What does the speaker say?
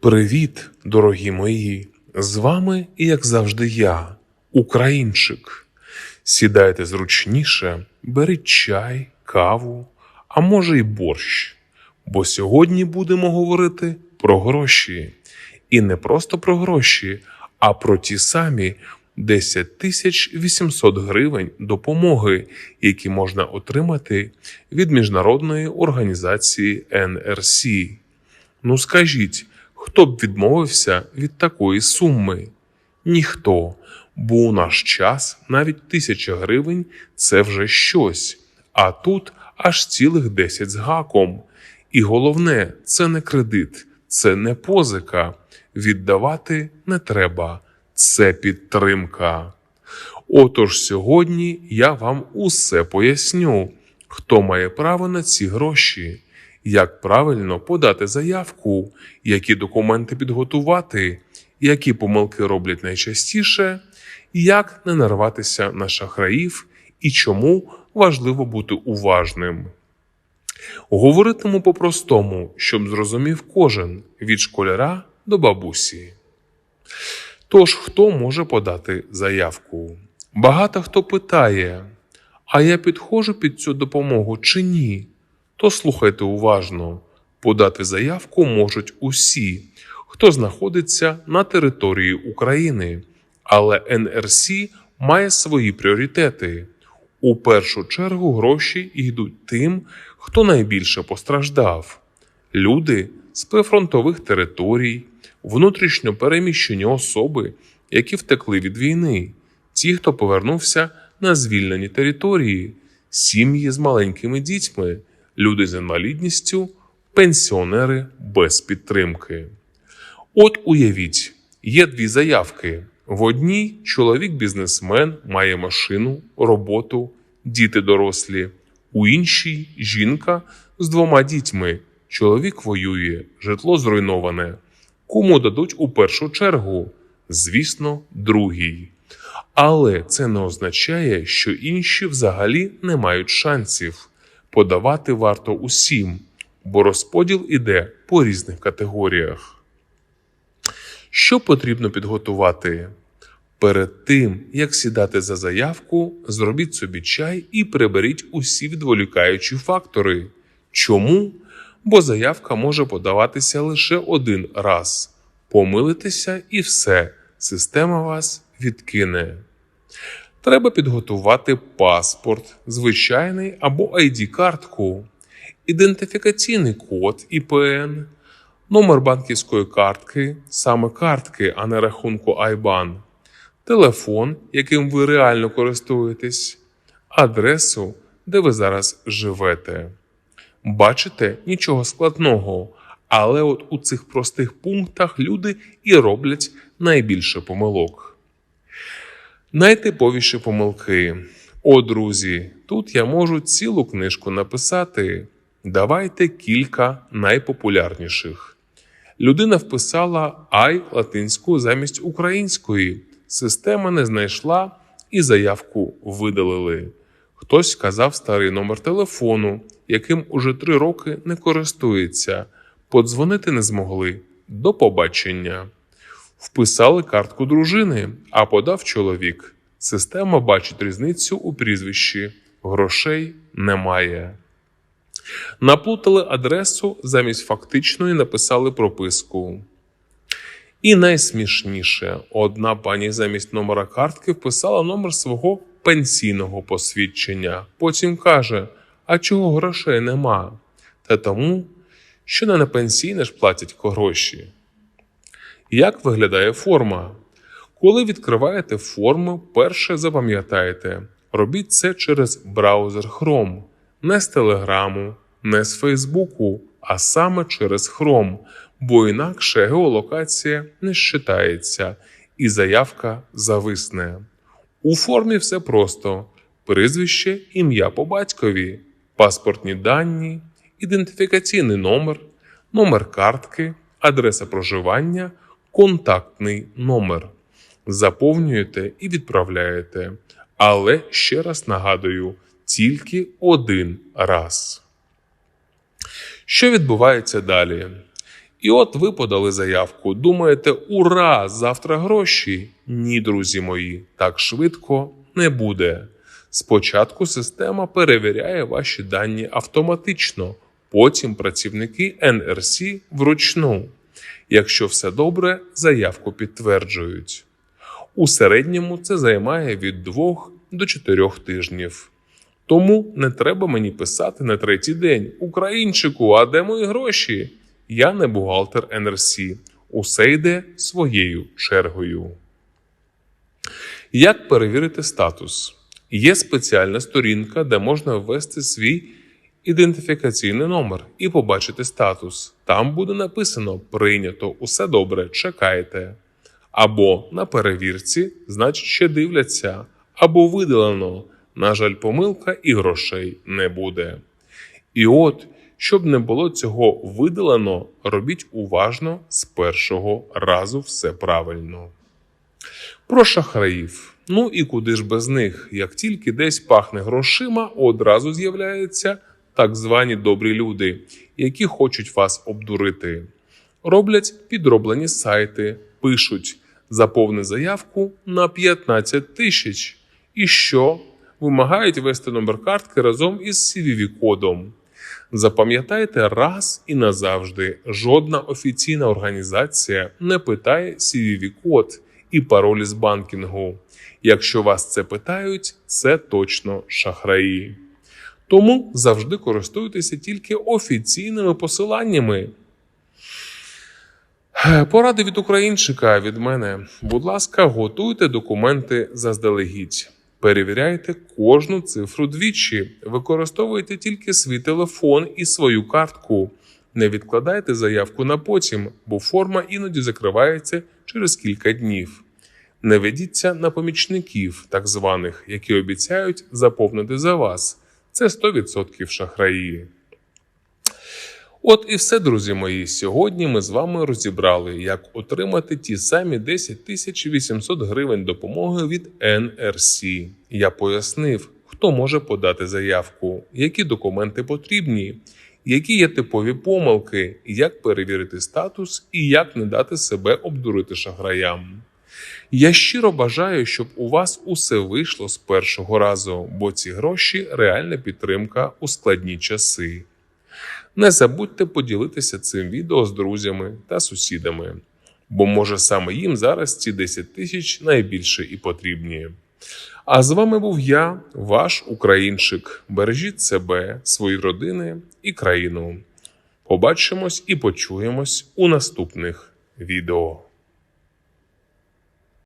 Привіт, дорогі мої! З вами, як завжди, я, українчик. Сідайте зручніше, беріть чай, каву, а може й борщ. Бо сьогодні будемо говорити про гроші. І не просто про гроші, а про ті самі 10 тисяч 800 гривень допомоги, які можна отримати від міжнародної організації НРС. Ну скажіть, хто б відмовився від такої суми? Ніхто, бо у наш час навіть тисяча гривень це вже щось, а тут аж цілих 10 з гаком. І головне, це не кредит, це не позика. Віддавати не треба, це підтримка. Отож сьогодні я вам усе поясню, хто має право на ці гроші, як правильно подати заявку, які документи підготувати, які помилки роблять найчастіше, як не нарватися на шахраїв і чому важливо бути уважним. Говоритиму по-простому, щоб зрозумів кожен від школяра до бабусі. Тож, хто може подати заявку? Багато хто питає, а я підходжу під цю допомогу чи ні? То слухайте уважно, подати заявку можуть усі, хто знаходиться на території України, але НРС має свої пріоритети. У першу чергу гроші йдуть тим, хто найбільше постраждав. Люди з прифронтових територій, внутрішньо переміщені особи, які втекли від війни, ті, хто повернувся на звільнені території, сім'ї з маленькими дітьми, люди з інвалідністю, пенсіонери без підтримки. От уявіть, є дві заявки. В одній чоловік-бізнесмен має машину, роботу, діти дорослі, у іншій жінка з двома дітьми. Чоловік воює, житло зруйноване. Кому дадуть у першу чергу? Звісно, другій. Але це не означає, що інші взагалі не мають шансів. Подавати варто усім, бо розподіл іде по різних категоріях. Що потрібно підготувати? Перед тим, як сідати за заявку, зробіть собі чай і приберіть усі відволікаючі фактори. Чому? Бо заявка може подаватися лише один раз. Помилитеся і все, система вас відкине. Треба підготувати паспорт, звичайний або ID-картку, ідентифікаційний код ІПН, номер банківської картки, саме картки, а не рахунку IBAN, телефон, яким ви реально користуєтесь, адресу, де ви зараз живете. Бачите, нічого складного, але от у цих простих пунктах люди і роблять найбільше помилок. Найтиповіші помилки. О, друзі, тут я можу цілу книжку написати. Давайте кілька найпопулярніших. Людина вписала ай латинську замість української. Система не знайшла і заявку видалили. Хтось сказав старий номер телефону, яким уже три роки не користується. Подзвонити не змогли. До побачення. Вписали картку дружини, а подав чоловік. Система бачить різницю у прізвищі. Грошей немає. Наплутали адресу замість фактичної написали прописку. І найсмішніше, одна пані замість номера картки вписала номер свого пенсійного посвідчення. Потім каже: А чого грошей нема? Та тому, що не на пенсійне ж платять гроші. Як виглядає форма? Коли відкриваєте форму, перше запам'ятайте, робіть це через браузер Chrome, не з Телеграму, не з Фейсбуку, а саме через Chrome, бо інакше геолокація не считається і заявка зависне. У формі все просто: прізвище, ім'я по батькові, паспортні дані, ідентифікаційний номер, номер картки, адреса проживання, контактний номер. Заповнюєте і відправляєте. Але ще раз нагадую, тільки один раз. Що відбувається далі? І от ви подали заявку. Думаєте, ура, завтра гроші? Ні, друзі мої, так швидко не буде. Спочатку система перевіряє ваші дані автоматично, потім працівники НРС вручну. Якщо все добре, заявку підтверджують. У середньому це займає від 2 до 4 тижнів. Тому не треба мені писати на третій день Українчику, а де мої гроші? Я не бухгалтер НРС. Усе йде своєю чергою. Як перевірити статус? Є спеціальна сторінка, де можна ввести свій ідентифікаційний номер і побачити статус. Там буде написано Прийнято, усе добре, чекайте. Або на перевірці, значить, ще дивляться, або видалено. На жаль, помилка і грошей не буде. І от, щоб не було цього видалено, робіть уважно з першого разу все правильно. Про шахраїв. Ну і куди ж без них? Як тільки десь пахне грошима, одразу з'являються так звані добрі люди, які хочуть вас обдурити. Роблять підроблені сайти, пишуть заповни заявку на 15 тисяч. І що? Вимагають ввести номер картки разом із CVV-кодом. Запам'ятайте раз і назавжди, жодна офіційна організація не питає CVV-код і пароль з банкінгу. Якщо вас це питають, це точно шахраї. Тому завжди користуйтеся тільки офіційними посиланнями. Е, Поради від українчика від мене. Будь ласка, готуйте документи заздалегідь. Перевіряйте кожну цифру двічі. Використовуйте тільки свій телефон і свою картку. Не відкладайте заявку на потім, бо форма іноді закривається через кілька днів. Не ведіться на помічників, так званих, які обіцяють заповнити за вас. Це 100% шахраї. От і все, друзі мої. Сьогодні ми з вами розібрали, як отримати ті самі 10 тисяч 800 гривень допомоги від НРС. Я пояснив, хто може подати заявку, які документи потрібні, які є типові помилки, як перевірити статус і як не дати себе обдурити шахраям. Я щиро бажаю, щоб у вас усе вийшло з першого разу, бо ці гроші реальна підтримка у складні часи. Не забудьте поділитися цим відео з друзями та сусідами, бо може саме їм зараз ці 10 тисяч найбільше і потрібні. А з вами був я, ваш українчик. Бережіть себе, свої родини і країну. Побачимось і почуємось у наступних відео.